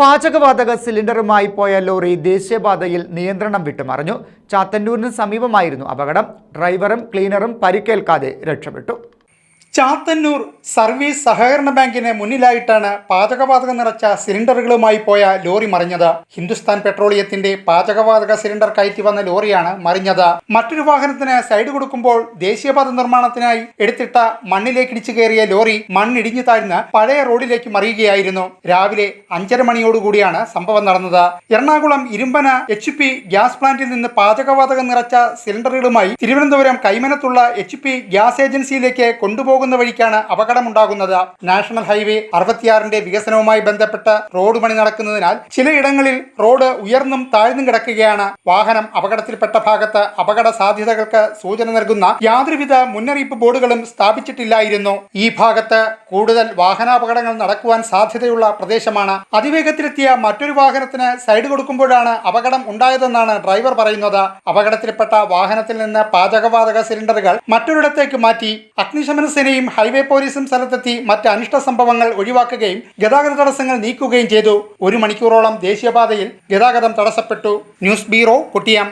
പാചകവാതക സിലിണ്ടറുമായി പോയ ലോറി ദേശീയപാതയിൽ നിയന്ത്രണം വിട്ടുമറിഞ്ഞു. ചാത്തന്നൂരിന് സമീപമായിരുന്നു അപകടം. ഡ്രൈവറും ക്ലീനറും പരിക്കേൽക്കാതെ രക്ഷപ്പെട്ടു. ചാത്തന്നൂർ സർവീസ് സഹകരണ ബാങ്കിന് മുന്നിലായിട്ടാണ് പാചകവാതകം നിറച്ച സിലിണ്ടറുകളുമായി പോയ ലോറി മറിഞ്ഞത്. ഹിന്ദുസ്ഥാൻ പെട്രോളിയത്തിന്റെ പാചകവാതക സിലിണ്ടർ കയറ്റി വന്ന ലോറിയാണ് മറിഞ്ഞത്. മറ്റൊരു വാഹനത്തിന് സൈഡ് കൊടുക്കുമ്പോൾ ദേശീയപാത നിർമ്മാണത്തിനായി എടുത്തിട്ട മണ്ണിലേക്ക് ഇടിച്ചു കയറിയ ലോറി മണ്ണിടിഞ്ഞു താഴ്ന്ന് പഴയ റോഡിലേക്ക് മറിയുകയായിരുന്നു. രാവിലെ അഞ്ചര മണിയോടുകൂടിയാണ് സംഭവം നടന്നത്. Ernakulam Irumbanam H P gas പ്ലാന്റിൽ നിന്ന് പാചകവാതകം നിറച്ച സിലിണ്ടറുകളുമായി തിരുവനന്തപുരം കൈമനത്തുള്ള എച്ച് പി ഗ്യാസ് ഏജൻസിയിലേക്ക് കൊണ്ടുപോകുന്ന വഴിക്കാണ് അപകടമുണ്ടാകുന്നത്. നാഷണൽ ഹൈവേ അറുപത്തിയാറിന്റെ വികസനവുമായി ബന്ധപ്പെട്ട് റോഡ് പണി നടക്കുന്നതിനാൽ ചിലയിടങ്ങളിൽ റോഡ് ഉയർന്നും താഴ്ന്നും കിടക്കുകയാണ്. വാഹനം അപകടത്തിൽപ്പെട്ട ഭാഗത്ത് അപകട സാധ്യതകൾക്ക് സൂചന നൽകുന്ന യാതൊരുവിധ മുന്നറിയിപ്പ് ബോർഡുകളും സ്ഥാപിച്ചിട്ടില്ലായിരുന്നു. ഈ ഭാഗത്ത് കൂടുതൽ വാഹനാപകടങ്ങൾ നടക്കുവാൻ സാധ്യതയുള്ള പ്രദേശമാണ്. അതിവേഗത്തിലെത്തിയ മറ്റൊരു വാഹനത്തിന് സൈഡ് കൊടുക്കുമ്പോഴാണ് അപകടം ഉണ്ടായതെന്നാണ് ഡ്രൈവർ പറയുന്നത്. അപകടത്തിൽപ്പെട്ട വാഹനത്തിൽ നിന്ന് പാചകവാതക സിലിണ്ടറുകൾ മറ്റൊരിടത്തേക്ക് മാറ്റി അഗ്നിശമന സേനയും ഹൈവേ പോലീസും സ്ഥലത്തെത്തി മറ്റ് അനിഷ്ട സംഭവങ്ങൾ ഒഴിവാക്കുകയും ഗതാഗത തടസ്സങ്ങൾ നീക്കുകയും ചെയ്തു. ഒരു മണിക്കൂറോളം ദേശീയപാതയിൽ ഗതാഗതം തടസ്സപ്പെട്ടു. News bureau കുട്ടിയം.